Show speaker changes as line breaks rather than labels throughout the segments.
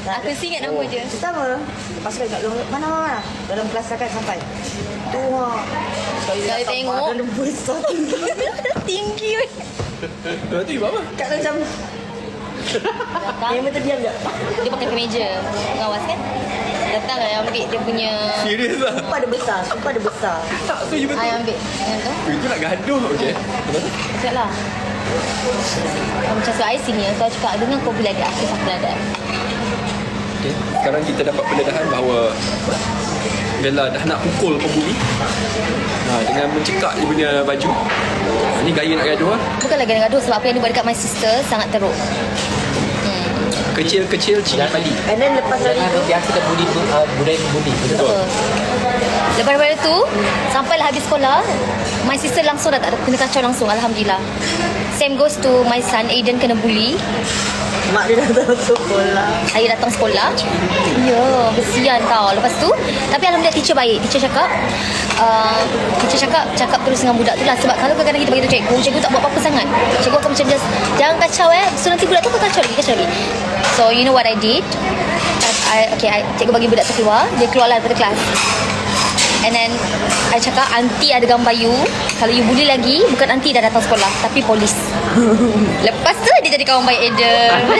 Aku masih ingat nama dia.
Pertama Lepas tu kat mana mana mana? Dalam kelas kan sampai Tu ha Sekali
tengok.
Badan dia besar tinggi
Tinggi weh
buat apa?
Kat macam
Datang.
Yang betul diam je.
Dia pakai kemeja. Pengawas kan? Datang lah yang ambil dia punya
Serius lah.
Sumpah dia besar Sumpah dia besar.
Tak tu you betul.
Ah, yang ambil. Yang tu.
Itu nak gaduh Okay
Cakap lah. Macam so I senior So I cakap Dengan kau bila ada Aku aku ada
Okay Sekarang kita dapat pendedahan bahawa Bella dah nak pukul pembuli ha, Dengan mencekak dia punya baju. Ha, Ni gaya nak gaduh lah
Bukan lagi dengan gaduh Sebab apa yang dia buat dekat my sister Sangat teruk. Hmm.
Kecil-kecil cili padi.
And then lepas dari tu
biasa buli uh, budaya membuli betul.
Betul Lepas daripada tu Sampailah habis sekolah My sister langsung dah tak Kena kacau langsung Alhamdulillah. Same goes to my son Aiden kena bully.
Mak dia datang sekolah.
Saya datang sekolah. Ya Bersihan tau. Lepas tu Tapi Alhamdulillah teacher baik. Teacher cakap uh, Teacher cakap Cakap terus dengan budak tu lah. Sebab kalau kadang-kadang kita bagi tu cikgu Cikgu tak buat apa-apa sangat. Cikgu akan macam just Jangan kacau eh. So nanti budak tu akan kacau lagi Kacau lagi. So you know what I did? I, Okay I, Cikgu bagi budak tu keluar. Dia keluar lah daripada kelas And then I cakap Aunty ada gambar you Kalau you bully lagi Bukan aunty dah datang sekolah Tapi polis Lepas tu dia jadi kawan baik Eden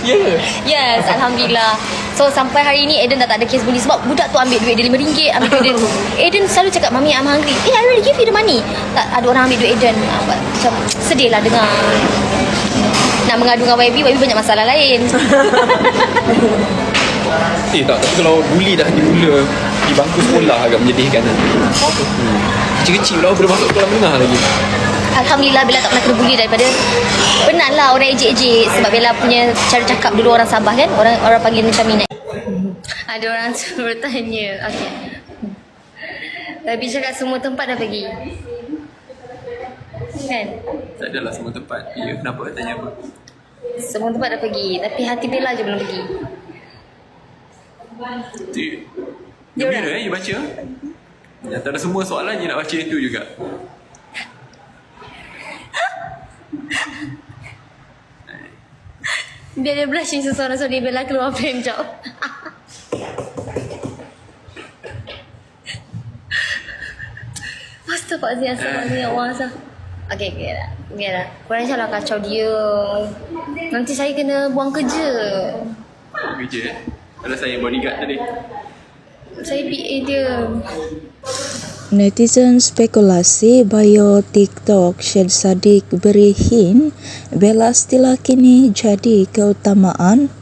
Ya ke?
Yes, Alhamdulillah. So sampai hari ni Eden dah tak ada kes bully sebab budak tu ambil duit dia RM5, ambil duit dia. Eden selalu cakap, Mami, I'm hungry. Eh, I already give you the money. Tak, ada orang ambil duit Eden. Ah, Macam sedih lah dengar. Nak mengadu dengan YB, YB banyak masalah lain.
Eh tak, tapi kalau bully dah dimula Di bangku sekolah agak menyedihkan nanti. Hmm. Kecil-kecil lah belum masuk sekolah menengah lagi.
Alhamdulillah Bella tak pernah kena bully daripada Penat lah. Orang ejek-ejek Sebab Bella punya cara cakap dulu orang Sabah kan? Orang orang panggil macam ni Ada orang bertanya Okay Tapi cakap semua tempat dah pergi? Kan?
Tak adalah semua tempat. Ya, kenapa? Tanya apa?
Semua tempat dah pergi Tapi hati Bella je belum pergi
Gembira eh, you baca Antara semua soalan you nak baca itu juga
Biar dia blushing seseorang So dia Bella keluar frame jap Astagfirullahaladzim Astagfirullahaladzim Ya Allah Astagfirullah. Okay, okay dah. Biar dah. Korang janganlah kacau dia. Nanti saya kena buang kerja.
Kerja eh Kalau saya bodyguard tadi
Saya PA dia.
Netizen spekulasi bio TikTok Syed Saddiq beri hint Bella Stila kini jadi keutamaan.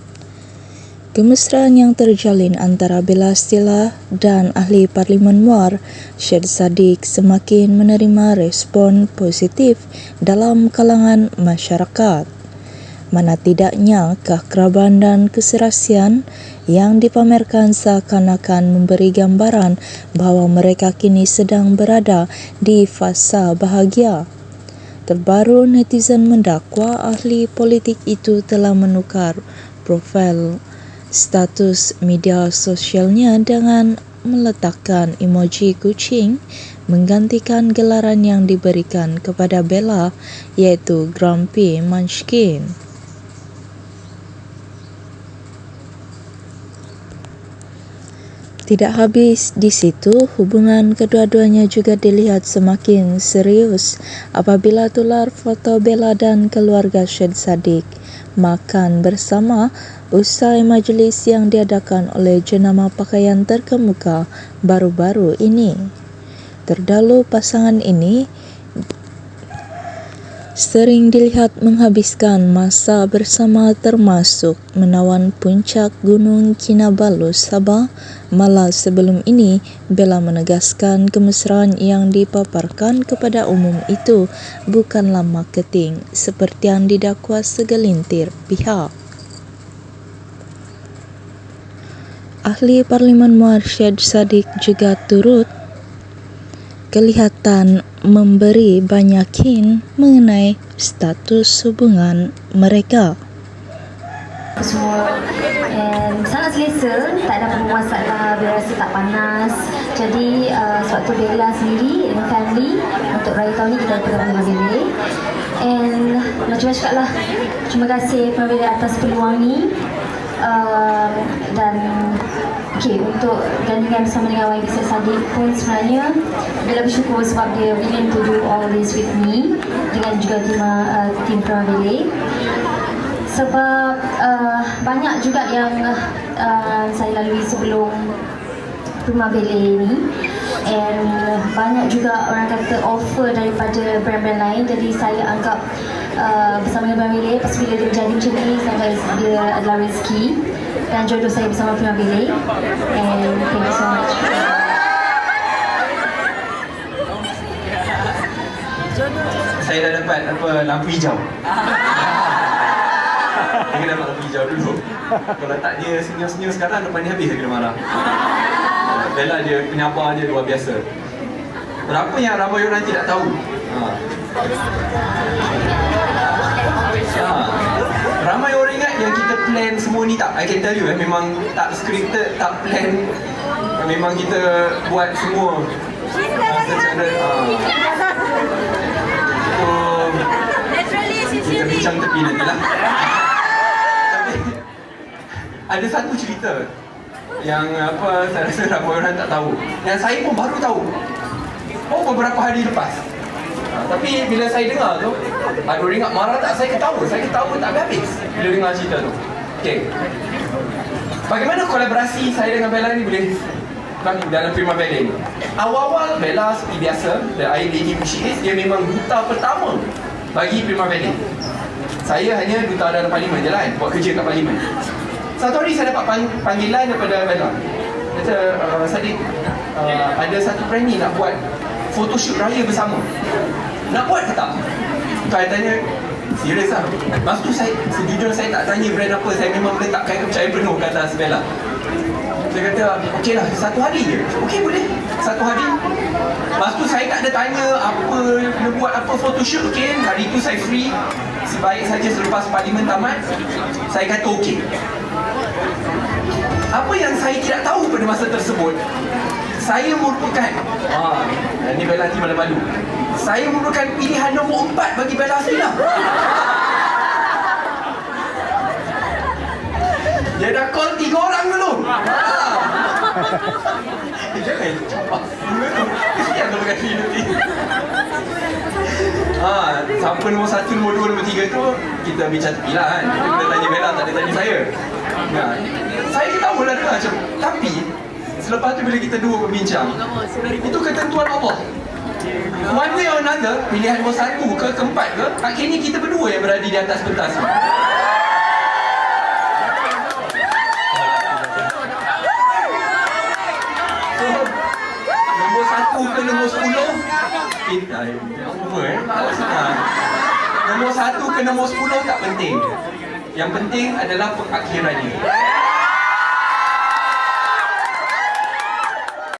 Kemesraan yang terjalin antara Bella Stila dan ahli Parlimen Muar Syed Saddiq semakin menerima respon positif dalam kalangan masyarakat. Mana tidaknya keakraban dan keserasian yang dipamerkan seakan-akan memberi gambaran bahawa mereka kini sedang berada di fasa bahagia. Terbaru netizen mendakwa ahli politik itu telah menukar profil status media sosialnya dengan meletakkan emoji kucing menggantikan gelaran yang diberikan kepada Bella iaitu Grumpy Munchkin. Tidak habis di situ, hubungan kedua-duanya juga dilihat semakin serius apabila tular foto Bella dan keluarga Syed Saddiq makan bersama usai majlis yang diadakan oleh jenama pakaian terkemuka baru-baru ini. Terdahulu pasangan ini sering dilihat menghabiskan masa bersama termasuk menawan puncak Gunung Kinabalu Sabah malam sebelum ini Bella menegaskan kemesraan yang dipaparkan kepada umum itu bukanlah marketing seperti yang didakwa segelintir pihak. Ahli Parlimen Muar Syed Saddiq juga turut kelihatan memberi banyak hint mengenai status hubungan mereka.
semua and sangat selesa tak ada apa masalah Bella rasa tak panas. Jadi uh, tu Bella sendiri dengan family untuk raya tahun ni kita pergi rumah Bella and macam cakap lah terima kasih Bella atas peluang ni. Uh, dan Okay, untuk gandingan bersama dengan YB Syed Saddiq pun sebenarnya Bella bersyukur sebab dia willing to do all this with me dengan juga tim, uh, tim Primavera sebab uh, banyak juga yang uh, saya lalui sebelum rumah Bele ni and banyak juga orang kata offer daripada brand-brand lain. Jadi saya anggap uh, bersama dengan Bele lepas bila dia jadi macam ni saya anggap dia adalah rezeki dan jodoh saya bersama Prima Bele and thank you so much
Saya dah dapat apa lampu hijau. Dia kena dapat lampu hijau dulu. Kalau tak dia senyum-senyum sekarang depan dia habis dia kena marah. Bella dia penyabar dia luar biasa. Berapa yang ramai orang tidak tahu? Ha. Ha. Ramai orang yang kita plan semua ni tak I can tell you eh memang tak scripted, tak plan. Memang kita buat semua uh, secara uh, So, kita bincang tepi nanti lah. Tapi, ada satu cerita yang apa saya rasa ramai orang tak tahu. Yang saya pun baru tahu. Oh beberapa hari lepas. Tapi bila saya dengar tu, ada orang ingat marah tak? Saya ketawa. Saya ketawa tak habis bila dengar cerita tu. Okay. Bagaimana kolaborasi saya dengan Bella ni boleh bagi dalam Primavera ni? Awal-awal Bella seperti biasa, the Iron Lady which is, dia memang duta pertama bagi Primavera. Saya hanya duta dalam parlimen je lah kan, buat kerja kat parlimen. Satu hari saya dapat pang- panggilan daripada Bella. Kata, uh, Sadiq, uh, ada satu ni nak buat photoshoot raya bersama. Nak buat ke tak? Saya tanya, serius lah. Masa tu saya, sejujurnya saya tak tanya brand apa. Saya memang meletakkan kepercayaan penuh ke atas Bella. Dia kata, okey lah, satu hari je. Okey boleh. Satu hari. Lepas tu saya tak ada tanya apa, nak buat apa photoshoot. Okey, hari tu saya free. Sebaik saja selepas parlimen tamat, saya kata okey. Apa yang saya tidak tahu pada masa tersebut, saya merupakan ah, ini Bella nanti malam malu. Saya merupakan pilihan nombor empat bagi Bella Asmila. Dia dah call tiga orang dulu. Ah. Eh, Jangan capak. Kesian kalau kasi nanti. Ha, siapa nombor satu, nombor dua, nombor tiga tu kita bincang tepi lah kan. Kita kena tanya Bella, tak ada tanya saya. Nah, saya tahu lah dengar macam, tapi selepas tu bila kita dua berbincang, itu ketentuan Allah. One way or another, pilihan nombor satu ke keempat ke, akhirnya kita berdua yang berada di atas pentas nombor satu ke nombor sepuluh, kita, apa eh, ha. Nombor satu ke nombor sepuluh tak penting. Yang penting adalah pengakhirannya.